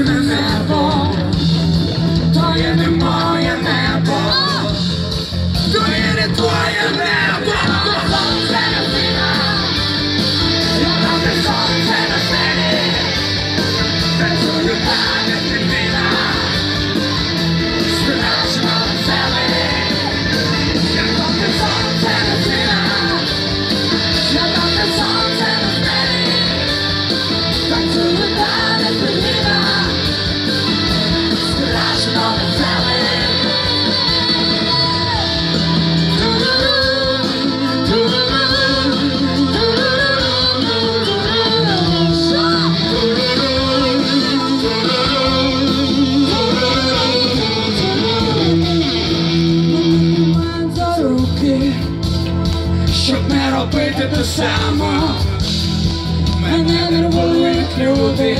Наше небо, то є не моє небо, то є не твоє небо. робити те саме, мене нервують люди.